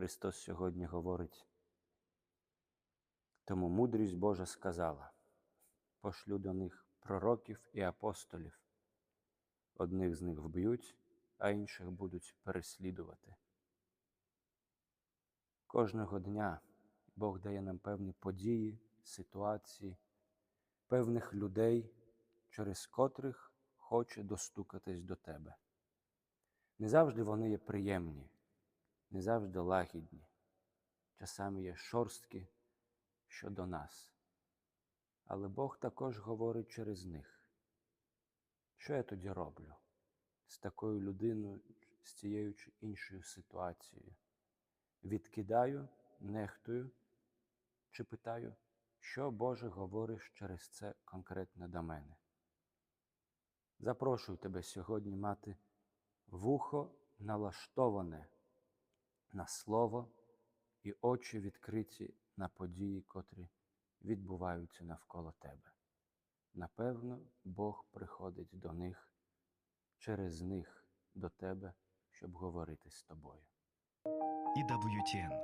Христос сьогодні говорить. Тому мудрість Божа сказала: пошлю до них пророків і апостолів. Одних з них вб'ють, а інших будуть переслідувати. Кожного дня Бог дає нам певні події, ситуації, певних людей, через котрих хоче достукатись до тебе. Не завжди вони є приємні, не завжди лагідні, часами є шорсткі щодо нас. Але Бог також говорить через них. Що я тоді роблю з такою людиною, з цією чи іншою ситуацією? Відкидаю, нехтую чи питаю, що Боже говориш через це конкретно до мене? Запрошую тебе сьогодні мати вухо налаштоване на слово і очі відкриті на події, котрі відбуваються навколо тебе. Напевно, Бог приходить до них через них до тебе, щоб говорити з тобою. EWTN